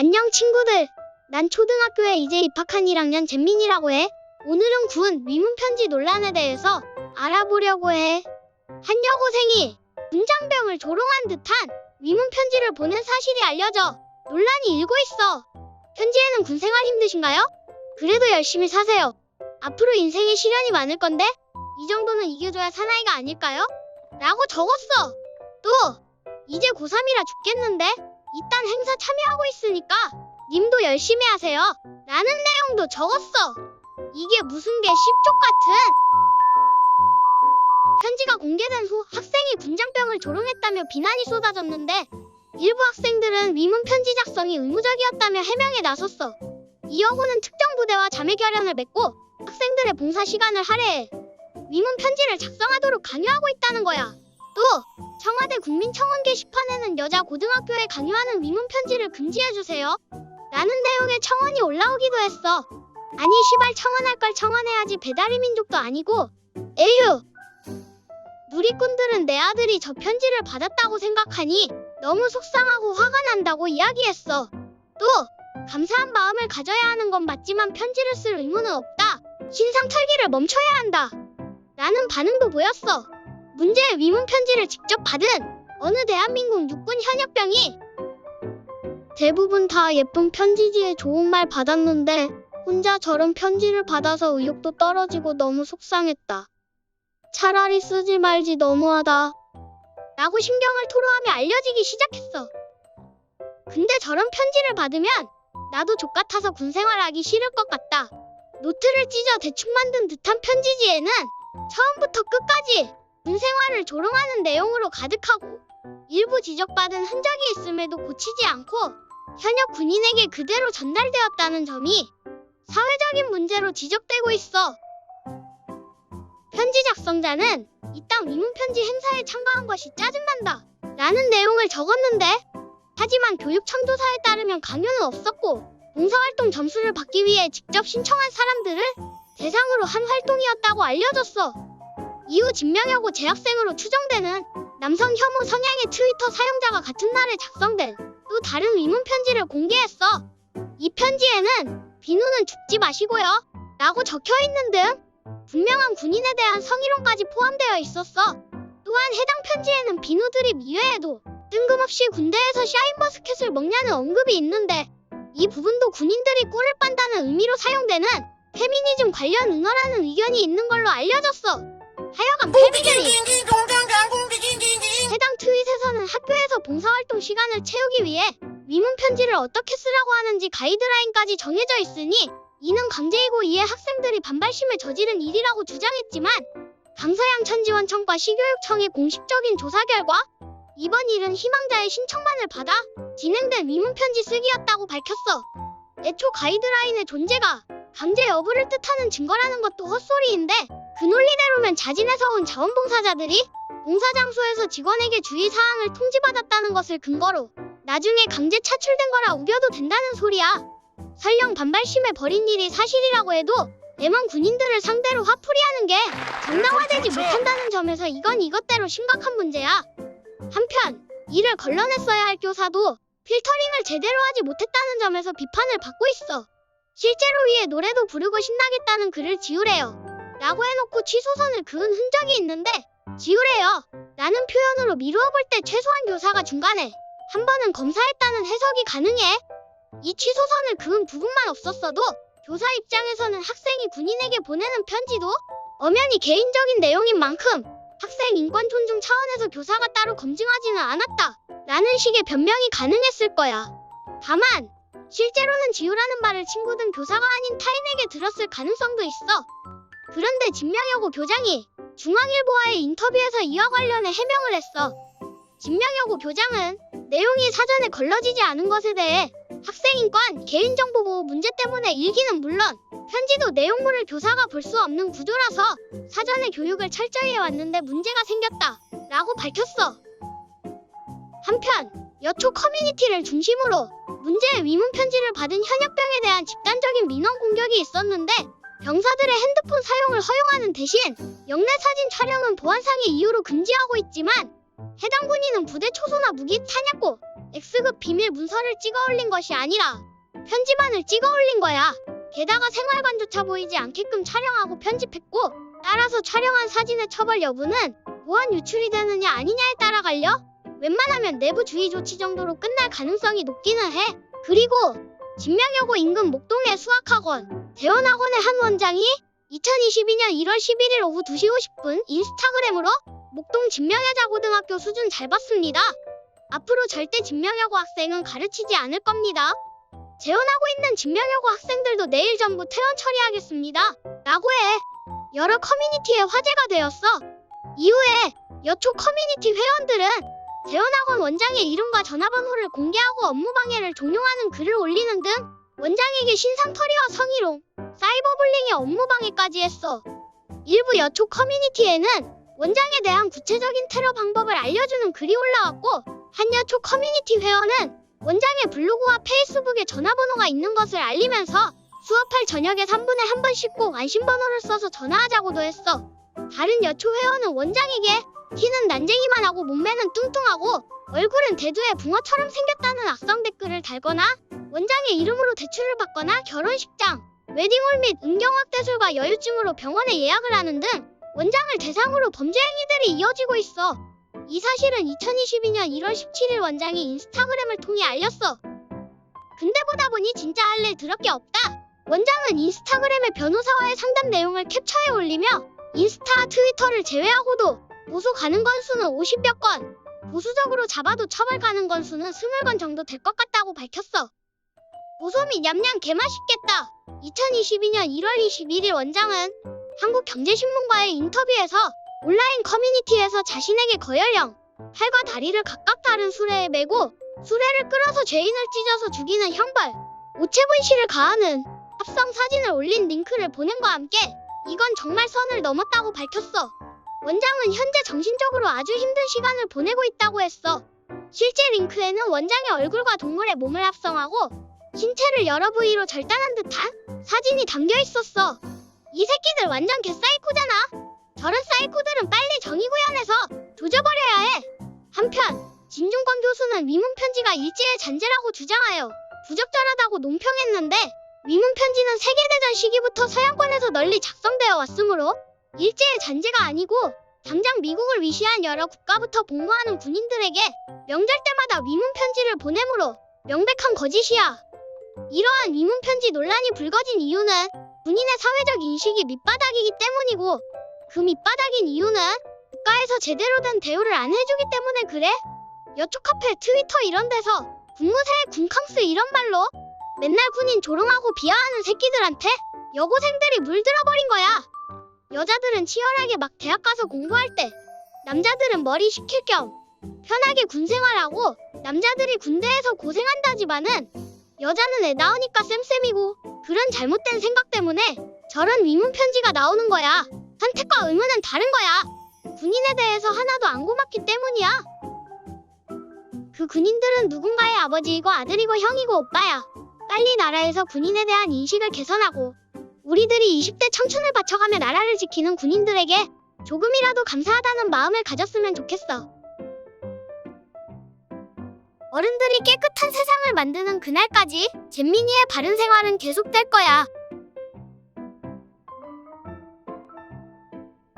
안녕 친구들. 난 초등학교에 이제 입학한 1학년 잼민이라고 해. 오늘은 군 위문 편지 논란에 대해서 알아보려고 해. 한 여고생이 군장병을 조롱한 듯한 위문 편지를 보낸 사실이 알려져 논란이 일고 있어. 편지에는 군 생활 힘드신가요? 그래도 열심히 사세요. 앞으로 인생에 시련이 많을 건데 이 정도는 이겨줘야 사나이가 아닐까요? 라고 적었어. 또 이제 고3이라 죽겠는데 이딴 행사 참여하고 있으니까 님도 열심히 하세요. 라는 내용도 적었어. 이게 무슨 게 십족 같은 편지가 공개된 후 학생이 군장병을 조롱했다며 비난이 쏟아졌는데 일부 학생들은 위문 편지 작성이 의무적이었다며 해명에 나섰어. 이 여고는 특정 부대와 자매 결연을 맺고 학생들의 봉사 시간을 할애해 위문 편지를 작성하도록 강요하고 있다는 거야. 또 청와대 국민청원 게시판에는 여자 고등학교에 강요하는 위문 편지를 금지해 주세요. 라는 내용의 청원이 올라오기도 했어. 아니 시발 청원할 걸 청원해야지 배달의 민족도 아니고 에휴 누리꾼들은 내 아들이 저 편지를 받았다고 생각하니 너무 속상하고 화가 난다고 이야기했어. 또 감사한 마음을 가져야 하는 건 맞지만 편지를 쓸 의무는 없다. 신상 털기를 멈춰야 한다. 라는 반응도 보였어. 문제의 위문 편지를 직접 받은 어느 대한민국 육군 현역병이 대부분 다 예쁜 편지지에 좋은 말 받았는데 혼자 저런 편지를 받아서 의욕도 떨어지고 너무 속상했다. 차라리 쓰지 말지 너무하다. 라고 심경을 토로하며 알려지기 시작했어. 근데 저런 편지를 받으면 나도 족같아서 군 생활하기 싫을 것 같다. 노트를 찢어 대충 만든 듯한 편지지에는 처음부터 끝까지 군 생활을 조롱하는 내용으로 가득하고 일부 지적받은 흔적이 있음에도 고치지 않고 현역 군인에게 그대로 전달되었다는 점이 사회적인 문제로 지적되고 있어. 편지 작성자는 이 땅 위문 편지 행사에 참가한 것이 짜증난다. 라는 내용을 적었는데 하지만 교육청조사에 따르면 강요는 없었고 봉사활동 점수를 받기 위해 직접 신청한 사람들을 대상으로 한 활동이었다고 알려졌어. 이후 진명여고 재학생으로 추정되는 남성 혐오 성향의 트위터 사용자가 같은 날에 작성된 또 다른 위문 편지를 공개했어. 이 편지에는 비누는 죽지 마시고요. 라고 적혀 있는 등 분명한 군인에 대한 성희롱까지 포함되어 있었어. 또한 해당 편지에는 비누 드립 이외에도 뜬금없이 군대에서 샤인머스켓을 먹냐는 언급이 있는데 이 부분도 군인들이 꿀을 빤다는 의미로 사용되는 페미니즘 관련 응어라는 의견이 있는 걸로 알려졌어. 하여간 페미들이 해당 트윗에서는 학교에서 봉사활동 시간을 채우기 위해 위문 편지를 어떻게 쓰라고 하는지 가이드라인까지 정해져 있으니 이는 강제이고 이에 학생들이 반발심을 저지른 일이라고 주장했지만 강서양 천지원청과 시교육청의 공식적인 조사 결과 이번 일은 희망자의 신청만을 받아 진행된 위문 편지 쓰기였다고 밝혔어. 애초 가이드라인의 존재가 강제 여부를 뜻하는 증거라는 것도 헛소리인데 그 논리대로면 자진해서 온 자원봉사자들이 봉사 장소에서 직원에게 주의 사항을 통지받았다는 것을 근거로 나중에 강제 차출된 거라 우겨도 된다는 소리야. 설령 반발심에 벌인 일이 사실이라고 해도 대만 군인들을 상대로 화풀이하는 게 정당화되지 못한다는 점에서 이건 이것대로 심각한 문제야. 한편 이를 걸러냈어야 할 교사도 필터링을 제대로 하지 못했다는 점에서 비판을 받고 있어. 실제로 위에 노래도 부르고 신나겠다는 글을 지우래요. 라고 해놓고 취소선을 그은 흔적이 있는데 지우래요. 라는 표현으로 미루어 볼 때 최소한 교사가 중간에 한 번은 검사했다는 해석이 가능해. 이 취소선을 그은 부분만 없었어도 교사 입장에서는 학생이 군인에게 보내는 편지도 엄연히 개인적인 내용인 만큼 학생 인권 존중 차원에서 교사가 따로 검증하지는 않았다. 라는 식의 변명이 가능했을 거야. 다만 실제로는 지우라는 말을 친구든 교사가 아닌 타인에게 들었을 가능성도 있어. 그런데 진명여고 교장이 중앙일보와의 인터뷰에서 이와 관련해 해명을 했어. 진명여고 교장은 내용이 사전에 걸러지지 않은 것에 대해 학생인권, 개인정보보호 문제 때문에 일기는 물론 편지도 내용물을 교사가 볼 수 없는 구조라서 사전에 교육을 철저히 해왔는데 문제가 생겼다. 라고 밝혔어. 한편 여초 커뮤니티를 중심으로 문제의 위문 편지를 받은 현역병에 대한 집단적인 민원 공격이 있었는데 병사들의 핸드폰 사용을 허용하는 대신 영내 사진 촬영은 보안상의 이유로 금지하고 있지만 해당 군인은 부대 초소나 무기 탄약고 X급 비밀 문서를 찍어 올린 것이 아니라 편집안을 찍어 올린 거야. 게다가 생활관조차 보이지 않게끔 촬영하고 편집했고 따라서 촬영한 사진의 처벌 여부는 보안 유출이 되느냐 아니냐에 따라 갈려. 웬만하면 내부 주의 조치 정도로 끝날 가능성이 높기는 해. 그리고 진명여고 인근 목동의 수학학원 대원학원의 한 원장이 2022년 1월 11일 오후 2시 50분 인스타그램으로 목동 진명여자 고등학교 수준 잘 봤습니다. 앞으로 절대 진명여고 학생은 가르치지 않을 겁니다. 재혼하고 있는 진명여고 학생들도 내일 전부 퇴원 처리하겠습니다. 라고 해. 여러 커뮤니티에 화제가 되었어. 이후에 여초 커뮤니티 회원들은 재혼학원 원장의 이름과 전화번호를 공개하고 업무 방해를 종용하는 글을 올리는 등 원장에게 신상털이와 성희롱, 사이버불링의 업무 방해까지 했어. 일부 여초 커뮤니티에는 원장에 대한 구체적인 테러 방법을 알려주는 글이 올라왔고 한 여초 커뮤니티 회원은 원장의 블로그와 페이스북에 전화번호가 있는 것을 알리면서 수업할 저녁에 3분에 한 번씩 꼭 안심번호를 써서 전화하자고도 했어. 다른 여초 회원은 원장에게 키는 난쟁이만 하고 몸매는 뚱뚱하고 얼굴은 대두의 붕어처럼 생겼다는 악성 댓글을 달거나 원장의 이름으로 대출을 받거나 결혼식장, 웨딩홀 및 음경확대술과 여유증으로 병원에 예약을 하는 등 원장을 대상으로 범죄 행위들이 이어지고 있어. 이 사실은 2022년 1월 17일 원장이 인스타그램을 통해 알렸어. 근데 보다 보니 진짜 할일 더럽게 없다. 원장은 인스타그램에 변호사와의 상담 내용을 캡처해 올리며 인스타, 트위터를 제외하고도 보소 가는 건수는 50여 건, 보수적으로 잡아도 처벌 가는 건수는 20건 정도 될 것 같다고 밝혔어. 보소 및 냠냠 개맛있겠다. 2022년 1월 21일 원장은 한국경제신문과의 인터뷰에서 온라인 커뮤니티에서 자신에게 거열령, 팔과 다리를 각각 다른 수레에 메고 수레를 끌어서 죄인을 찢어서 죽이는 형벌, 오체분시를 가하는 합성 사진을 올린 링크를 보냄과 함께 이건 정말 선을 넘었다고 밝혔어. 원장은 현재 정신적으로 아주 힘든 시간을 보내고 있다고 했어. 실제 링크에는 원장의 얼굴과 동물의 몸을 합성하고 신체를 여러 부위로 절단한 듯한 사진이 담겨 있었어. 이 새끼들 완전 개사이코잖아. 저런 사이코들은 빨리 정의구현해서 조져버려야 해. 한편 진중권 교수는 위문 편지가 일제의 잔재라고 주장하여 부적절하다고 논평했는데 위문 편지는 세계대전 시기부터 서양권에서 널리 작성되어 왔으므로 일제의 잔재가 아니고 당장 미국을 위시한 여러 국가부터 복무하는 군인들에게 명절 때마다 위문 편지를 보내므로 명백한 거짓이야. 이러한 위문 편지 논란이 불거진 이유는 군인의 사회적 인식이 밑바닥이기 때문이고 그 밑바닥인 이유는 국가에서 제대로 된 대우를 안 해주기 때문에 그래? 여초 카페, 트위터 이런 데서 군무새의 군캉스 이런 말로 맨날 군인 조롱하고 비하하는 새끼들한테 여고생들이 물들어버린 거야. 여자들은 치열하게 막 대학 가서 공부할 때 남자들은 머리 식힐 겸 편하게 군 생활하고 남자들이 군대에서 고생한다지만은 여자는 애 낳으니까 쌤쌤이고 그런 잘못된 생각 때문에 저런 위문 편지가 나오는 거야. 선택과 의무는 다른 거야. 군인에 대해서 하나도 안 고맙기 때문이야. 그 군인들은 누군가의 아버지이고 아들이고 형이고 오빠야. 빨리 나라에서 군인에 대한 인식을 개선하고 우리들이 20대 청춘을 바쳐가며 나라를 지키는 군인들에게 조금이라도 감사하다는 마음을 가졌으면 좋겠어. 어른들이 깨끗한 세상을 만드는 그날까지 잼민이의 바른 생활은 계속될 거야.